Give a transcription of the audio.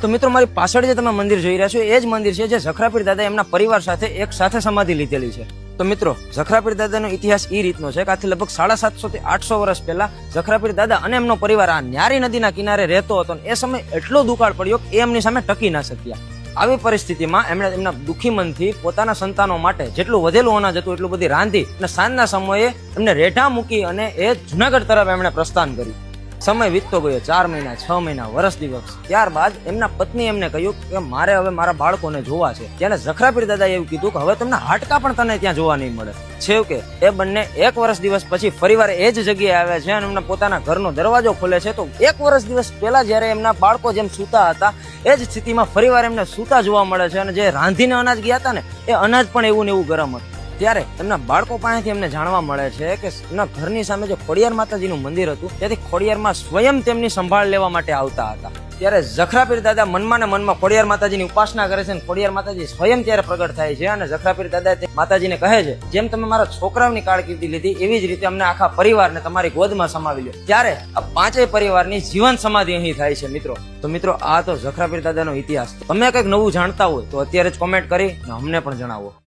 તો મિત્રો, મારી પાછળ જે તમે મંદિર જોઈ રહ્યા છો, એ જ મંદિર છે જે ઝખરાપીર દાદા એમના પરિવાર સાથે એક સાથે સમાધિ લીધેલી છે. તો મિત્રો, ઝખરાપીર દાદાનો ઇતિહાસ એ રીતનો છે કે આથી લગભગ સાડા સાતસો થી આઠસો વર્ષ પહેલા ઝખરાપીર દાદા અને એમનો પરિવાર આ ન્યારી નદીના કિનારે રહેતો હતો એ સમય એટલો દુકાળ પડ્યો કે એમની સામે ટકી ના શક્યા. આવી પરિસ્થિતિમાં એમણે એમના દુઃખી મનથી પોતાના સંતાનો માટે જેટલું વધેલું અનાજ હતું, એટલું બધી રાંધી અને સાંજના સમયે એમને રેઢા મૂકી અને એ જુનાગઢ તરફ એમણે પ્રસ્થાન કર્યું. સમય વીતતો ગયો, ચાર મહિના, છ મહિના, વર્ષ દિવસ. ત્યારબાદ એમના પત્ની એમને કહ્યું કે મારે હવે મારા બાળકોને જોવા છે. ત્યારે જખરાપીર દાદાએ એવું કીધું કે હવે તમને હાડકા પણ તને ત્યાં જોવા નહીં મળે. છે કે એ બંને એક વર્ષ દિવસ પછી ફરીવાર એ જ જગ્યાએ આવ્યા છે અને એમના પોતાના ઘરનો દરવાજો ખોલે છે. તો એક વર્ષ દિવસ પહેલા જ્યારે એમના બાળકો જેમ સૂતા હતા, એ જ સ્થિતિમાં ફરીવાર એમને સૂતા જોવા મળે છે અને જે રાંધીને અનાજ ગયા હતા ને, એ અનાજ પણ એવું ને એવું ગરમ હતું. ત્યારે એમના બાળકો પાસેથી એમને જાણવા મળે છે કે એમના ઘરની સામે જે ખોડિયાર માતાજીનું મંદિર હતું, ત્યાંથી ખોડિયારમાં સ્વયં તેમની સંભાળ લેવા માટે આવતા હતા. ત્યારે જખરાપીર દાદા મનમાં ને મનમાં ખોડિયાર માતાજીની ઉપાસના કરે છે અને ખોડિયાર માતાજી સ્વયં ત્યારે પ્રગટ થાય છે અને જખરાપીર દાદા માતાજીને કહે છે, જેમ તમે મારા છોકરાઓની કારકિર્દી લીધી, એવી જ રીતે અમને આખા પરિવારને તમારી ગોદમાં સમાવી લો. ત્યારે આ પાંચેય પરિવારની જીવન સમાધિ અહીં થાય છે મિત્રો. તો મિત્રો, આ તો જખરાપીર દાદાનો ઇતિહાસ. તમે કંઈક નવું જાણતા હોય તો અત્યારે જ કોમેન્ટ કરી અમને પણ જણાવો.